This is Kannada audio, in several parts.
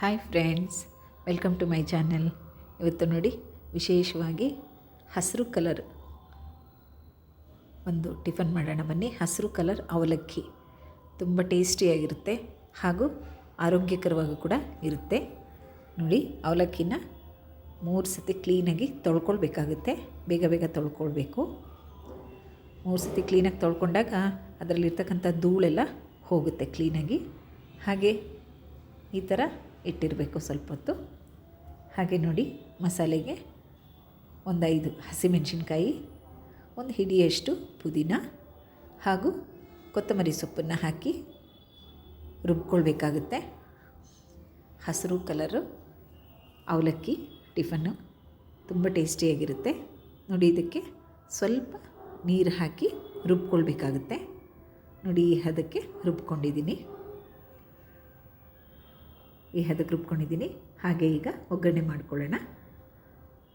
Hi friends welcome to my channel ಇವತ್ತು ನೋಡಿ ವಿಶೇಷವಾಗಿ ಹಸಿರು ಕಲರ್ ಒಂದು ಟಿಫನ್ ಮಾಡೋಣ ಬನ್ನಿ. ಹಸಿರು ಕಲರ್ ಅವಲಕ್ಕಿ. ತುಂಬ ಟೇಸ್ಟಿಯಾಗಿರುತ್ತೆ ಹಾಗೂ ಆರೋಗ್ಯಕರವಾಗಿ ಕೂಡ ಇರುತ್ತೆ. ನೋಡಿ, ಅವಲಕ್ಕಿನ ಮೂರು ಸತಿ ಕ್ಲೀನಾಗಿ ತೊಳ್ಕೊಳ್ಬೇಕಾಗುತ್ತೆ. ಬೇಗ ಬೇಗ ತೊಳ್ಕೊಳ್ಬೇಕು. ಮೂರು ಸತಿ ಕ್ಲೀನಾಗಿ ತೊಳ್ಕೊಂಡಾಗ ಅದರಲ್ಲಿರ್ತಕ್ಕಂಥ ಧೂಳೆಲ್ಲ ಹೋಗುತ್ತೆ ಕ್ಲೀನಾಗಿ ಹಾಗೆ ಈ ಥರ ಇಟ್ಟಿರಬೇಕು ಸ್ವಲ್ಪ ಹೊತ್ತು. ಹಾಗೆ ನೋಡಿ ಮಸಾಲೆಗೆ ಒಂದು ಐದು ಹಸಿಮೆಣಸಿನ್ಕಾಯಿ, ಒಂದು ಹಿಡಿಯಷ್ಟು ಪುದೀನ ಹಾಗೂ ಕೊತ್ತಂಬರಿ ಸೊಪ್ಪನ್ನು ಹಾಕಿ ರುಬ್ಕೊಳ್ಬೇಕಾಗುತ್ತೆ. ಹಸಿರು ಕಲರು ಅವಲಕ್ಕಿ, ಟಿಫನ್ನು ತುಂಬ ಟೇಸ್ಟಿಯಾಗಿರುತ್ತೆ. ನೋಡಿ ಇದಕ್ಕೆ ಸ್ವಲ್ಪ ನೀರು ಹಾಕಿ ರುಬ್ಕೊಳ್ಬೇಕಾಗುತ್ತೆ. ನೋಡಿ ಅದಕ್ಕೆ ರುಬ್ಕೊಂಡಿದ್ದೀನಿ. ಈ ಹದಕ್ಕೆ ರುಬ್ಕೊಂಡಿದ್ದೀನಿ ಹಾಗೆ ಈಗ ಒಗ್ಗರಣೆ ಮಾಡ್ಕೊಳ್ಳೋಣ.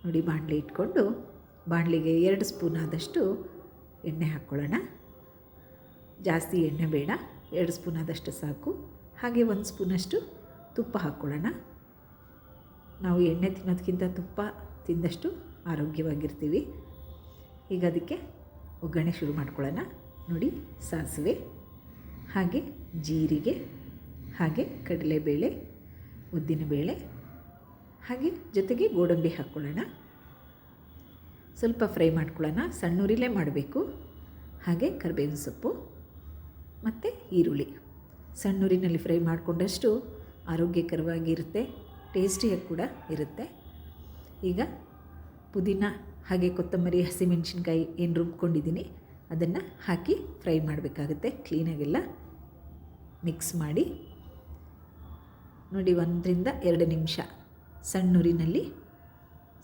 ನೋಡಿ ಬಾಣಲೆ ಇಟ್ಕೊಂಡು ಬಾಣಲಿಗೆ ಎರಡು ಸ್ಪೂನ್ ಆದಷ್ಟು ಎಣ್ಣೆ ಹಾಕ್ಕೊಳ್ಳೋಣ. ಜಾಸ್ತಿ ಎಣ್ಣೆ ಬೇಡ. ಎರಡು ಸ್ಪೂನ್ ಆದಷ್ಟು ಸಾಕು. ಹಾಗೆ ಒಂದು ಸ್ಪೂನಷ್ಟು ತುಪ್ಪ ಹಾಕ್ಕೊಳ್ಳೋಣ. ನಾವು ಎಣ್ಣೆ ತಿನ್ನೋದಕ್ಕಿಂತ ತುಪ್ಪ ತಿಂದಷ್ಟು ಆರೋಗ್ಯವಾಗಿರ್ತೀವಿ. ಈಗ ಅದಕ್ಕೆ ಒಗ್ಗರಣೆ ಶುರು ಮಾಡ್ಕೊಳ್ಳೋಣ. ನೋಡಿ ಸಾಸಿವೆ, ಹಾಗೆ ಜೀರಿಗೆ, ಹಾಗೆ ಕಡಲೆಬೇಳೆ. ಉದ್ದಿನಬೇಳೆ ಹಾಗೆ ಜೊತೆಗೆ ಗೋಡಂಬಿ ಹಾಕ್ಕೊಳ್ಳೋಣ ಸ್ವಲ್ಪ ಫ್ರೈ ಮಾಡ್ಕೊಳ್ಳೋಣ. ಸಣ್ಣೂರಿಲೇ ಮಾಡಬೇಕು. ಹಾಗೆ ಕರಿಬೇವಿನ ಸೊಪ್ಪು ಮತ್ತು ಈರುಳ್ಳಿ. ಸಣ್ಣೂರಿನಲ್ಲಿ ಫ್ರೈ ಮಾಡಿಕೊಂಡಷ್ಟು ಆರೋಗ್ಯಕರವಾಗಿರುತ್ತೆ, ಟೇಸ್ಟಿಯಾಗಿ ಕೂಡ ಇರುತ್ತೆ. ಈಗ ಪುದೀನ ಹಾಗೆ ಕೊತ್ತಂಬರಿ, ಹಸಿಮೆಣಸಿನ್ಕಾಯಿ ಏನು ರುಬ್ಕೊಂಡಿದ್ದೀನಿ ಅದನ್ನು ಹಾಕಿ ಫ್ರೈ ಮಾಡಬೇಕಾಗುತ್ತೆ. ಕ್ಲೀನಾಗೆಲ್ಲ ಮಿಕ್ಸ್ ಮಾಡಿ ನೋಡಿ, ಒಂದರಿಂದ ಎರಡು ನಿಮಿಷ. ಸಣ್ಣೂರಿನಲ್ಲಿ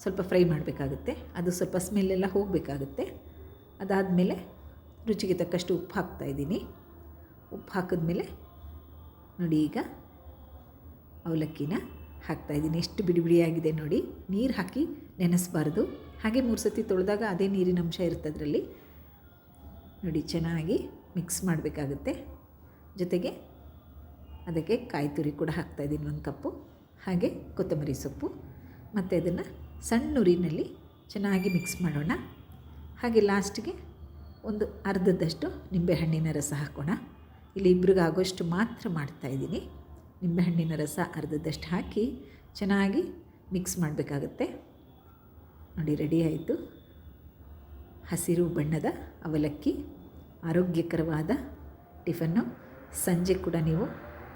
ಸ್ವಲ್ಪ ಫ್ರೈ ಮಾಡಬೇಕಾಗುತ್ತೆ. ಅದು ಸ್ವಲ್ಪ ಸ್ಮೆಲ್ಲೆಲ್ಲ ಹೋಗಬೇಕಾಗುತ್ತೆ. ಅದಾದಮೇಲೆ ರುಚಿಗೆ ತಕ್ಕಷ್ಟು ಉಪ್ಪು ಹಾಕ್ತಾಯಿದ್ದೀನಿ ಉಪ್ಪು ಹಾಕಿದ್ಮೇಲೆ ನೋಡಿ, ಈಗ ಅವಲಕ್ಕಿನ ಹಾಕ್ತಾಯಿದ್ದೀನಿ ಎಷ್ಟು ಬಿಡಿ ಬಿಡಿಯಾಗಿದೆ ನೋಡಿ. ನೀರು ಹಾಕಿ ನೆನೆಸಬಾರ್ದು. ಹಾಗೆ ಮೂರು ಸತಿ ತೊಳೆದಾಗ ಅದೇ ನೀರಿನ ಅಂಶ ಇರುತ್ತೆ ಅದರಲ್ಲಿ ನೋಡಿ, ಚೆನ್ನಾಗಿ ಮಿಕ್ಸ್ ಮಾಡಬೇಕಾಗುತ್ತೆ. ಜೊತೆಗೆ ಅದಕ್ಕೆ ಕಾಯಿ ತುರಿ ಕೂಡ ಹಾಕ್ತಾಯಿದ್ದೀನಿ ಒಂದು ಕಪ್ಪು. ಹಾಗೆ ಕೊತ್ತಂಬರಿ ಸೊಪ್ಪು. ಮತ್ತು ಅದನ್ನು ಸಣ್ಣ ಉರಿನಲ್ಲಿ ಚೆನ್ನಾಗಿ ಮಿಕ್ಸ್ ಮಾಡೋಣ. ಹಾಗೆ ಲಾಸ್ಟಿಗೆ ಒಂದು ಅರ್ಧದಷ್ಟು ನಿಂಬೆಹಣ್ಣಿನ ರಸ ಹಾಕೋಣ. ಇಲ್ಲಿ ಇಬ್ಬರಿಗಾಗೋಷ್ಟು ಮಾತ್ರ ಮಾಡ್ತಾಯಿದ್ದೀನಿ ನಿಂಬೆಹಣ್ಣಿನ ರಸ ಅರ್ಧದಷ್ಟು ಹಾಕಿ ಚೆನ್ನಾಗಿ ಮಿಕ್ಸ್ ಮಾಡಬೇಕಾಗತ್ತೆ. ನೋಡಿ ರೆಡಿ ಆಯಿತು. ಹಸಿರು ಬಣ್ಣದ ಅವಲಕ್ಕಿ, ಆರೋಗ್ಯಕರವಾದ ಟಿಫನ್ನು ಸಂಜೆ ಕೂಡ ನೀವು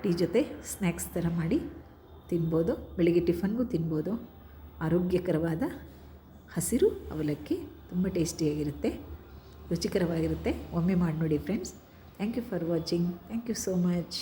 ಟೀ ಜೊತೆ ಸ್ನ್ಯಾಕ್ಸ್ ಥರ ಮಾಡಿ ತಿನ್ಬೋದು, ಬೆಳಿಗ್ಗೆ ಟಿಫನ್ಗೂ ತಿನ್ಬೋದು. ಆರೋಗ್ಯಕರವಾದ ಹಸಿರು ಅವಲಕ್ಕಿ ತುಂಬ ಟೇಸ್ಟಿಯಾಗಿರುತ್ತೆ, ರುಚಿಕರವಾಗಿರುತ್ತೆ. ಒಮ್ಮೆ ಮಾಡಿ ನೋಡಿ friends. Thank you for watching. Thank you so much.